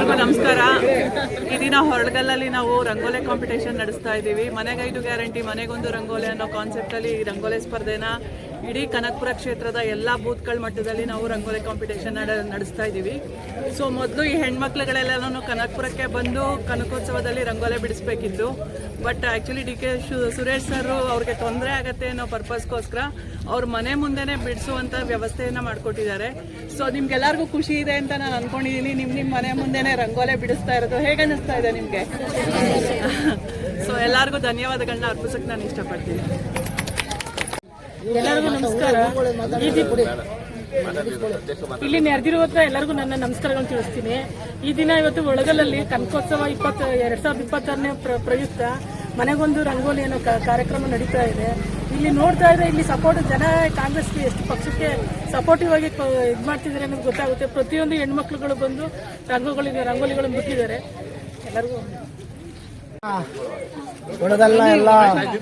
ಎಲ್ಲರಿಗೂ ನಮಸ್ಕಾರ. ಈ ದಿನ ಹೊರಗಲ್ಲಲ್ಲಿ ನಾವು ರಂಗೋಲೆ ಕಾಂಪಿಟೇಷನ್ ನಡೆಸ್ತಾ ಇದ್ದೀವಿ. ಮನೆಗೈದು ಗ್ಯಾರಂಟಿ ಮನೆಗೊಂದು ರಂಗೋಲೆ ಅನ್ನೋ ಕಾನ್ಸೆಪ್ಟಲ್ಲಿ ಈ ರಂಗೋಲೆ ಸ್ಪರ್ಧೆನ ಇಡೀ ಕನಕಪುರ ಕ್ಷೇತ್ರದ ಎಲ್ಲ ಬೂತ್ಗಳ ಮಟ್ಟದಲ್ಲಿ ನಾವು ರಂಗೋಲಿ ಕಾಂಪಿಟೇಷನ್ ನಡೆ, ನಡೆಸ್ತಾ ಇದ್ದೀವಿ. ಸೊ ಮೊದಲು ಈ ಹೆಣ್ಮಕ್ಳುಗಳೆಲ್ಲನೂ ಕನಕಪುರಕ್ಕೆ ಬಂದು ಕನಕೋತ್ಸವದಲ್ಲಿ ರಂಗೋಲೆ ಬಿಡಿಸ್ಬೇಕಿತ್ತು. But actually D K Suresh sir ಅವ್ರಿಗೆ ತೊಂದರೆ ಆಗತ್ತೆ ಅನ್ನೋ ಪರ್ಪಸ್ಗೋಸ್ಕರ ಅವ್ರ ಮನೆ ಮುಂದೆನೇ ಬಿಡಿಸುವಂಥ ವ್ಯವಸ್ಥೆಯನ್ನು ಮಾಡಿಕೊಟ್ಟಿದ್ದಾರೆ. ಸೊ ನಿಮ್ಗೆಲ್ಲರಿಗೂ ಖುಷಿ ಇದೆ ಅಂತ ನಾನು ಅಂದ್ಕೊಂಡಿದ್ದೀನಿ ನಿಮ್ಮ ನಿಮ್ಮ ಮನೆ ಮುಂದೆನೇ ರಂಗೋಲೆ ಬಿಡಿಸ್ತಾ ಇರೋದು ಹೇಗೆ ಅನ್ನಿಸ್ತಾ ಇದೆ ನಿಮಗೆ? ಸೊ ಎಲ್ಲರಿಗೂ ಧನ್ಯವಾದಗಳನ್ನ ಅರ್ಪಿಸೋಕ್ಕೆ ನಾನು ಇಷ್ಟಪಡ್ತೀನಿ. ಎಲ್ಲರಿಗೂ ನಮಸ್ಕಾರ. ಇಲ್ಲಿ ನೆರೆದಿರುವ ಎಲ್ಲರಿಗೂ ನನ್ನ ನಮಸ್ಕಾರಗಳನ್ನು ತಿಳಿಸ್ತೀನಿ. ಈ ದಿನ ಇವತ್ತು ಒಳಗಲಲ್ಲಿ ಕನಕೋತ್ಸವ ಇಪ್ಪತ್ತ ಎರಡ್ ಸಾವಿರದ ಇಪ್ಪತ್ತಾರನೇ ಪ್ರ- ಪ್ರಯುಕ್ತ ಮನೆಗೊಂದು ರಂಗೋಲಿ ಅನ್ನೋ ಕಾರ್ಯಕ್ರಮ ನಡೀತಾ ಇದೆ. ಇಲ್ಲಿ ನೋಡ್ತಾ ಇದ್ರೆ ಇಲ್ಲಿ ಸಪೋರ್ಟ್ ಜನ ಕಾಂಗ್ರೆಸ್ಗೆ ಎಷ್ಟು ಪಕ್ಷಕ್ಕೆ ಸಪೋರ್ಟಿವ್ ಆಗಿ ಇದು ಮಾಡ್ತಿದ್ದಾರೆ ಅನ್ನೋದು ಗೊತ್ತಾಗುತ್ತೆ. ಪ್ರತಿಯೊಂದು ಹೆಣ್ಮಕ್ಳುಗಳು ಬಂದು ರಂಗೋಗಳಿಗೆ ರಂಗೋಲಿಗಳನ್ನು ಬಿಟ್ಟಿದ್ದಾರೆ. ಎಲ್ಲರಿಗೂ ಒಳಗಲ್ಲ ಎಲ್ಲ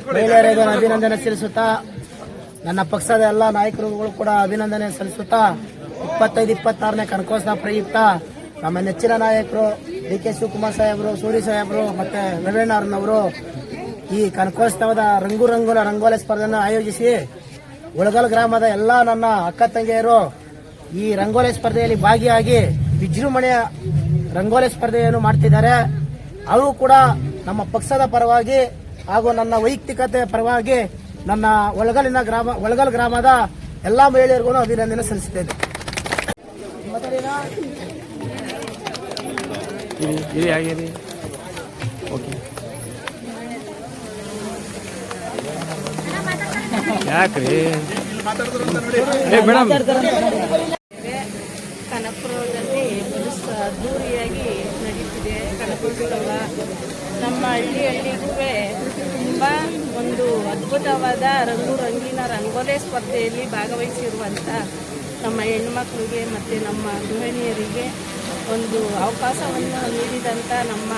ಮಹಿಳೆಯರಿಗೆ ಅಭಿನಂದನೆ ಸಲ್ಲಿಸುತ್ತಾ ನನ್ನ ಪಕ್ಷದ ಎಲ್ಲ ನಾಯಕರುಗಳು ಕೂಡ ಅಭಿನಂದನೆ ಸಲ್ಲಿಸುತ್ತಾ ಇಪ್ಪತ್ತೈದು, ಇಪ್ಪತ್ತಾರನೇ ಕನಕೋತ್ಸವ ಪ್ರಯುಕ್ತ ನಮ್ಮ ನೆಚ್ಚಿನ ನಾಯಕರು ಡಿ ಕೆ ಶಿವಕುಮಾರ್ ಸಾಹೇಬರು, ಸೂರಿ ಸಾಹೇಬರು ಮತ್ತೆ ಅವರು ಈ ಕನಕೋತ್ಸವದ ರಂಗು ರಂಗುನ ರಂಗೋಲಿ ಸ್ಪರ್ಧೆಯನ್ನು ಆಯೋಜಿಸಿ ಉಳಗಲ್ ಗ್ರಾಮದ ಎಲ್ಲ ನನ್ನ ಅಕ್ಕ ತಂಗಿಯರು ಈ ರಂಗೋಲಿ ಸ್ಪರ್ಧೆಯಲ್ಲಿ ಭಾಗಿಯಾಗಿ ವಿಜೃಂಭಣೆಯ ರಂಗೋಲಿ ಸ್ಪರ್ಧೆಯನ್ನು ಮಾಡ್ತಿದ್ದಾರೆ. ಅವರು ಕೂಡ ನಮ್ಮ ಪಕ್ಷದ ಪರವಾಗಿ ಹಾಗೂ ನನ್ನ ವೈಯಕ್ತಿಕತೆ ಪರವಾಗಿ ನನ್ನ ಒಳಗಲಿನ ಗ್ರಾಮ ಒಳಗಲ್ ಗ್ರಾಮದ ಎಲ್ಲಾ ಮಹಿಳೆಯರಿಗೂ ಅಭಿನಂದನೆ ಸಲ್ಲಿಸುತ್ತೇನೆ. ಯಾಕ್ರಿ? ಕನಕಪುರದಲ್ಲಿ ಬಸ್ ಅದ್ದೂರಿಯಾಗಿ ನಡೀತಿದೆ ಕನಕಪುರ ನಮ್ಮ ಹಳ್ಳಿ ಹಳ್ಳಿಗೂ ತುಂಬ ಒಂದು ಅದ್ಭುತವಾದ ರಂಗು ರಂಗಿನ ರಂಗೋಲಿ ಸ್ಪರ್ಧೆಯಲ್ಲಿ ಭಾಗವಹಿಸಿರುವಂಥ ನಮ್ಮ ಹೆಣ್ಮಕ್ಳಿಗೆ ಮತ್ತು ನಮ್ಮ ಗೃಹಿಣಿಯರಿಗೆ ಒಂದು ಅವಕಾಶವನ್ನು ನೀಡಿದಂಥ ನಮ್ಮ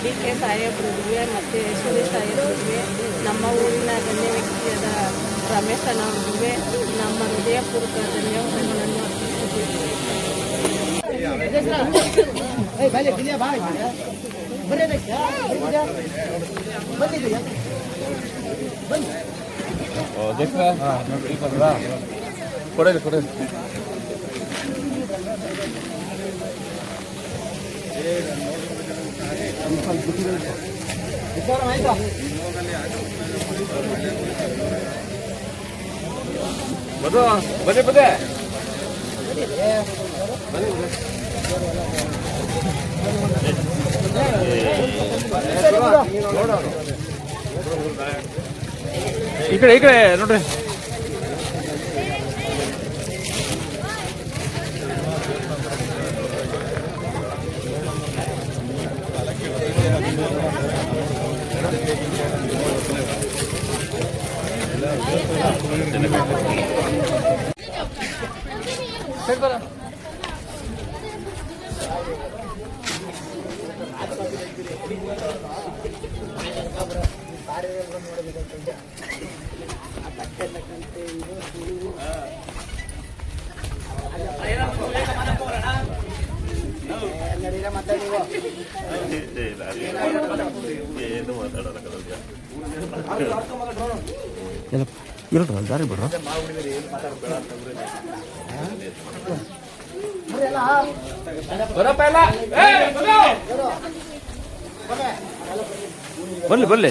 ಡಿ ಕೆ ಸಾಹೇಬ್ರಿಗೆ ಮತ್ತು ಸುರೇಶ್ ಸಾಹೇಬ್ರಿಗೆ ನಮ್ಮ ಊರಿನ ಗಣ್ಯ ವ್ಯಕ್ತಿಯಾದ ರಮೇಶ್ ನಮ್ಮ ಹೃದಯಪೂರ್ವಕ ಧನ್ಯವಾದಗಳನ್ನು ಅರ್ಪಿಸುತ್ತೇವೆ. ಕೊಡಲಿ ಕೊಡಲಿ ಬದು ಬನ್ನಿ. ಬದೇ ಈ ಕಡೆ ಈ ಕಡೆ ನೋಡ್ರಿ ಇರಟ್ರ ದಾರಿ ಬಿಡ್ರ ಬರ್ಲಿ ಬರ್ಲಿ